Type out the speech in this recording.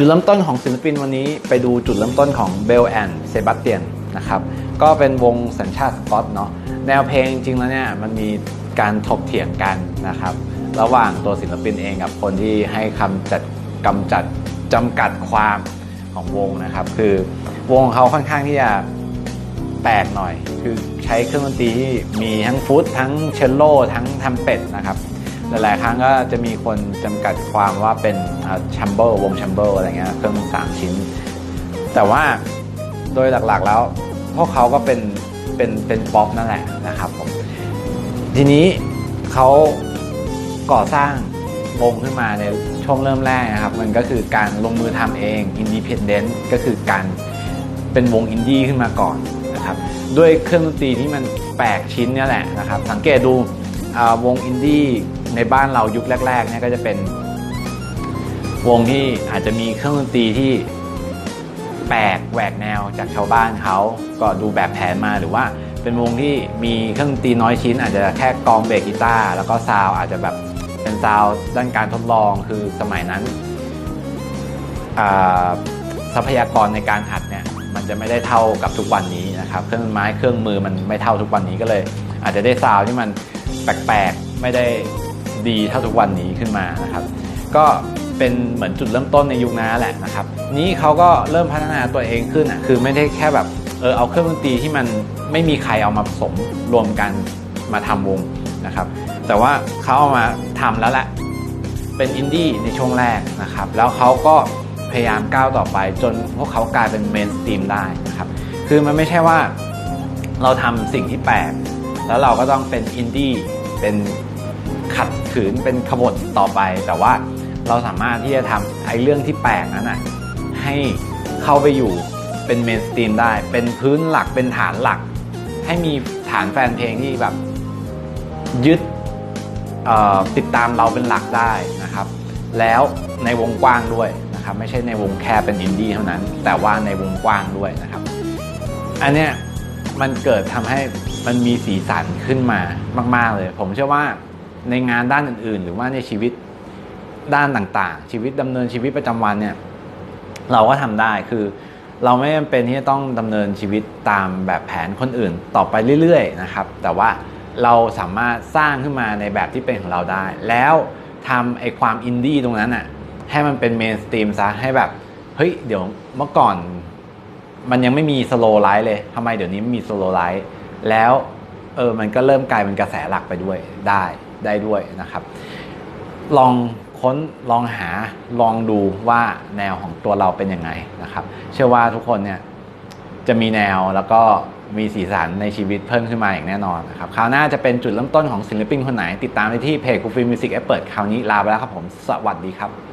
จุดเริ่มต้นของศิลปินวันนี้ไปดูจุดเริ่มต้นของเบลแอนเซบาสเตียนนะครับก็เป็นวงสัญชาติสกอตเนาะแนวเพลงจริงๆแล้วเนี่ยมันมีการถกเถียงกันนะครับ ระหว่างตัวศิลปินเองกับคนที่ให้คำจัดกำจัดจำกัดความของวงนะครับ คือวงของเขาค่อนข้างที่จะแปลกหน่อย คือใช้เครื่องดนตรีที่มีทั้งฟุตทั้งเชลโลทั้งทำเป็ดนะครับ หลาย ๆ ครั้งก็จะมีคนจำกัดความว่าเป็นชัมเบอร์วงชัมเบอร์อะไรเงี้ยเครื่องสามชิ้น แต่ว่าโดยหลักๆแล้วพวกเขาก็เป็นเป็นเป็นป๊อปนั่นแหละนะครับผมทีนี้เขาก่อสร้างวงขึ้นมาในช่วงเริ่มแรกนะครับ มันก็คือการลงมือทำเองอินดิเพนเดนต์ก็คือการเป็นวงอินดี้ขึ้นมาก่อนนะครับ ด้วยเครื่องดนตรีที่มันแปลกชิ้นนี่แหละนะครับ สังเกตดู วงอินดี้ในบ้านเรายุคแรกๆเนี่ยก็จะเป็นวงที่อาจจะมีเครื่องดนตรีที่แปลกแหวกแนวจากชาวบ้านเขาก็ดูแบบแผนมาหรือว่า เป็นวงที่มีเครื่องดนตรีน้อยชิ้น อาจจะแค่กองเบสกีตาร์แล้วก็ซาวอาจจะแบบเป็นซาวด้านการทดลองคือสมัยนั้นอ่าทรัพยากรในการอัดเนี่ยมันจะไม่ได้เท่ากับทุกวันนี้นะครับ เครื่องไม้เครื่องมือมันไม่เท่าทุกวันนี้ก็เลย อาจจะได้ซาวที่มัน ปลกๆ ไม่ได้ดีเท่าทุกวันนี้ขึ้นมานะครับ ก็เป็นเหมือนจุดเริ่มต้นในยุคนั้นแหละนะครับ นี้เขาก็เริ่มพัฒนาตัวเองขึ้นอะคือไม่ได้แค่แบบเออเอาเครื่องดนตรีที่มันไม่มีใครเอามาผสมรวมกันมาทำวงนะครับ แต่ว่าเขาเอามาทำแล้วแหละเป็นอินดี้ในช่วงแรกนะครับ แล้วเขาก็พยายามก้าวต่อไปจนพวกเขากลายเป็นเมนสตรีมได้นะครับ คือมันไม่ใช่ว่าเราทำสิ่งที่แปลกแล้วเราก็ต้องเป็นอินดี้ เป็นขัดขืนเป็นขบฏต่อไป แต่ว่าเราสามารถที่จะทำไอ้เรื่องที่แปลกนั้นนะให้เข้าไปอยู่เป็นเมนสตรีมได้ เป็นพื้นหลักเป็นฐานหลัก ให้มีฐานแฟนเพลงที่แบบยึดติดตามเราเป็นหลักได้นะครับ แล้วในวงกว้างด้วยนะครับ ไม่ใช่ในวงแค่เป็นอินดี้เท่านั้น แต่ว่าในวงกว้างด้วยนะครับ อันเนี้ย มันเกิดทำให้มันมีสีสันขึ้นมามาก ๆเลย ผมเชื่อว่าในงานด้านอื่น ๆ หรือว่าในชีวิตด้านต่างๆ ชีวิตดำเนินชีวิตประจำวันเนี่ยเราก็ทำได้คือ เราไม่จำเป็นที่จะต้องดำเนินชีวิตตามแบบแผนคนอื่น ต่อไปเรื่อยๆนะครับ แต่ว่าเราสามารถสร้างขึ้นมาในแบบที่เป็นของเราได้ แล้วทำไอ้ความอินดี้ตรงนั้นอะให้มันเป็นเมนสตรีมซะให้แบบ เฮ้ย เดี๋ยวเมื่อก่อน มันยังไม่มีสโลไลท์เลยทำไมเดี๋ยวนี้ไม่มีสโลไลท์แล้วเออมันก็เริ่มกลายเป็นกระแสหลักไปด้วยได้ได้ด้วยนะครับ ลองค้นลองหาลองดูว่าแนวของตัวเราเป็นยังไงนะครับ เชื่อว่าทุกคนเนี่ยจะมีแนวแล้วก็มีสีสันในชีวิตเพิ่มขึ้นมาอย่างแน่นอนนะครับคราวหน้าจะเป็นจุดเริ่มต้นของศิลปินคนไหน ติดตามได้ที่เพจกูฟิมิวสิกเอปเปิดคราวนี้ลาไปแล้วครับผม สวัสดีครับ